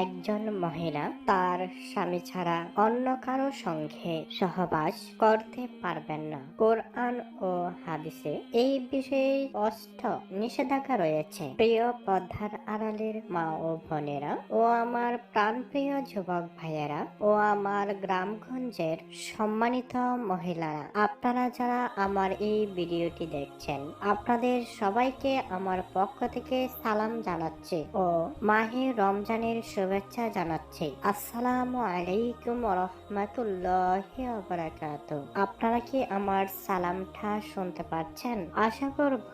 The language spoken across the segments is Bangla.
একজন মহিলা তার স্বামী ছাড়া অন্য কারও সঙ্গে সহবাস করতে পারবেন না। কোরআন ও হাদিসে এই বিষয়ে স্পষ্ট নিষেধাজ্ঞা রয়েছে। প্রিয় পদ্মার আড়ালের মা ও বোনেরা ও আমার প্রাণপ্রিয় যুবক ভাইয়েরা ও আমার গ্রামগঞ্জের সম্মানিত মহিলারা, আপনারা যারা আমার এই ভিডিওটি দেখছেন, আপনাদের সবাইকে আমার পক্ষ থেকে সালাম জানাচ্ছি ও মাহে রমজানের শুভেচ্ছা জানাচ্ছি। আসসালামু আলাইকুম রহমতুল্লাহ বারাকাত আপনারা কি আমার সালামটা শুনতে পাচ্ছেন? আশা করব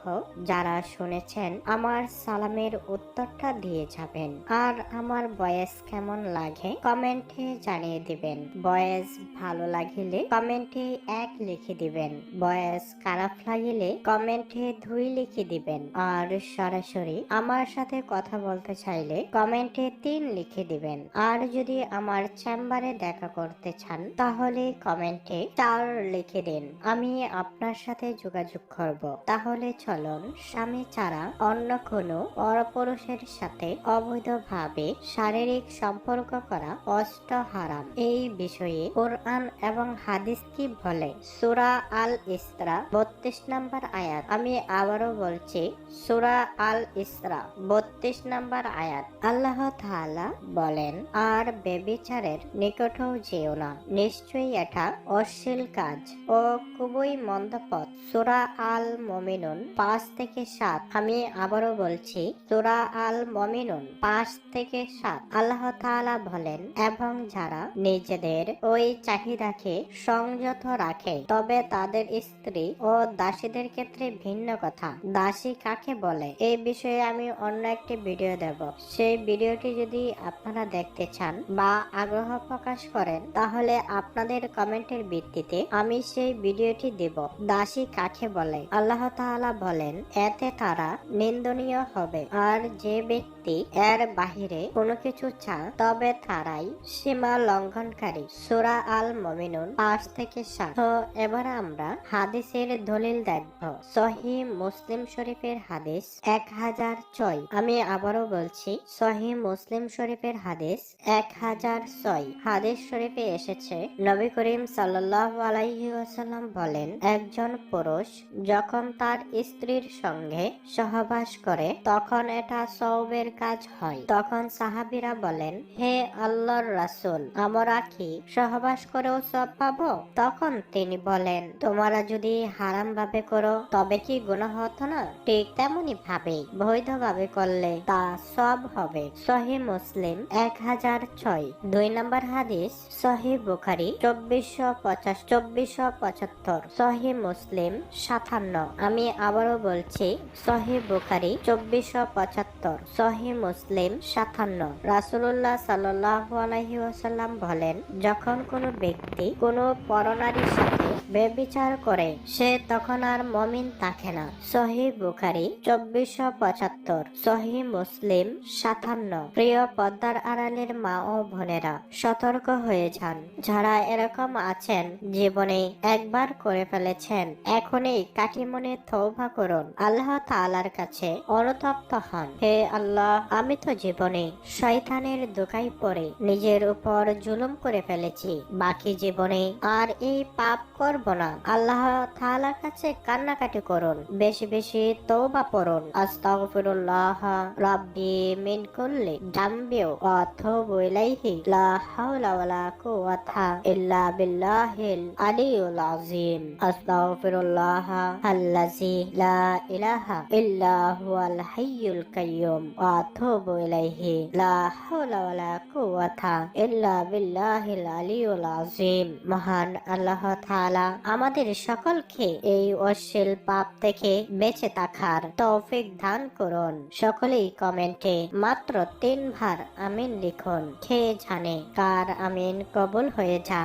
যারা শুনেছেন আমার সালামের উত্তরটা দিয়ে যাবেন। আর আমার বয়স কেমন লাগে কমেন্টে জানিয়ে দিবেন। বয়স ভালো লাগিলে কমেন্টে এক লিখে দিবেন। বয়স খারাপ লাগিলে কমেন্টে দুই লিখে দিবেন। আর সরাসরি আমার সাথে কথা বলতে চাইলে কমেন্টে তিন লিখে দিবেন। আর যদি আমার চেম্বারে দেখা করতে চান, তাহলে কমেন্টে চার লিখে দিন। আমি আপনার সাথে যোগাযোগ করব। তাহলে চলুন, স্বামী ছাড়া অন্য কোনো পরপুরুষের সাথে অবৈধভাবে শারীরিক সম্পর্ক করা অষ্ট হারাম। এই বিষয়ে কোরআন এবং হাদিস কি বলে? সুরা আল ইসরা বত্রিশ নম্বর আয়াত। আমি আবারও বলছি, সুরা আল ইসরা বত্রিশ নম্বর আয়াত। আল্লাহ তাআলা বলেন, আর বেবিচারের নিকটও যেও না। নিশ্চয়ই এটা অশ্লীল কাজ। ও খুবই মন্দ পথ। সুরা আল মমিনুন পাঁচ থেকে সাত। আমি আবারও বলছি, সুরা আল মমিনুন পাঁচ থেকে সাত। আল্লাহ তাআলা বলেন, এবং যারা নিজেদের ওই চাহিদাকে সংযত রাখে, তবে তাদের স্ত্রী ও দাসীদের ক্ষেত্রে ভিন্ন কথা। দাসী কাকে বলে? এই বিষয়ে আমি অন্য একটি ভিডিও দেব। সেই ভিডিওটি যদি আপনারা দেখতে চান বা আগ্রহ প্রকাশ করেন, তাহলে আপনাদের কমেন্টের ভিত্তিতে আমি সেই ভিডিওটি দেব। দাসী কাকে বলে? আল্লাহ তাআলা বলেন, এতে তারা নিন্দনীয় হবে। আর যে ব্যক্তি এর বাহিরে কোনো কিছু চা তবে তারাই সীমা লঙ্ঘনকারী। সুরা আল মমিনুন পাঁচ থেকে সাত। তো এবার আমরা হাদিসের দলিল দেখব। সহি মুসলিম শরীফের হাদিস এক হাজার ছয়। আমি আবারও বলছি সহি মুসলিম শরীফের হাদিস এক হাজার ছয়। হাদিস শরীফে এসেছে, নবী করিম সাল্লাহ বলেন, একজন পুরুষ যখন তার স্ত্রীর সঙ্গে সহবাস করে, তখন এটা সৌবের কাজ হয়। তখন সাহাবিরা বলেন, হে আল্লাহর রাসূল, আমরা কি সহবাস করেও সব পাবো? তখন তিনি বলেন, তোমরা যদি হারাম ভাবে করো, তবে কি গুনাহ হতো না? ঠিক তেমনি ভাবে বৈধ ভাবে করলে তা সব হবে। সহি মুসলিম এক হাজার ছয়। দুই নম্বর হাদিস সহি বুখারি, চব্বিশশো পঁচাশ, চব্বিশশো পঁচাত্তর। সহি মুসলিম, সাতান্ন। আমি আবারও বলছি সহি বুখারি, চব্বিশশো পঁচাত্তর। সহি মুসলিম, সাতান্ন। রাসুল্লাহ সাল্লাহ আলহি ওয়াসাল্লাম বলেন, যখন কোনো ব্যক্তি কোনো পরনারীর সাথে বেবিচার করে, সে তখন আর মমিন থাকে না। সহি বুখারি, চব্বিশশো পঁচাত্তর। সহি মুসলিম, সাতান্ন। প্রিয় পদ্মার আড়ালের মা ও বোনেরা সতর্ক হয়ে যান। যারা এরকম আছেন, জীবনে একবার করে ফেলেছেন, এখনই কাটিমনে তৌবা করুন। আল্লাহ তাআলার কাছে অনুতপ্ত হন। হে আল্লাহ, আমি তো জীবনে শয়তানের দোকাই পড়ে নিজের উপর জুলুম করে ফেলেছি। বাকি জীবনে আর এই পাপ করব না। আল্লাহ তাআলার কাছে কান্নাকাটি করুন। বেশি বেশি তওবা পড়ুন। আস্তাগফিরুল্লাহ রাব্বি মিন কুল্লি জামবি ওয়া আতুবু লা হাওলা ওয়ালা কুওয়াতা ইল্লা বিল্লাহিল আলিয়্যুল আযীম আস্তাগফিরুল্লাহ আল্লাযী লা ইলাহা ইল্লা হুয়াল হাইয়ুল কাইয়্যুম ওয়া আতুবু ইলাইহি লা হাওলা ওয়ালা কুওয়াতা ইল্লা বিল্লাহিল আলিয়্যুল আযীম মহান আল্লাহ তাআলা আমাদের সকলকে এই অশ্লীল পাপ থেকে বেঁচে থাকার তৌফিক দান করুন। সকলেই কমেন্টে মাত্র তিন আমিন লিখুন? খেয়ে জানে? কার আমিন কবুল হয়ে যা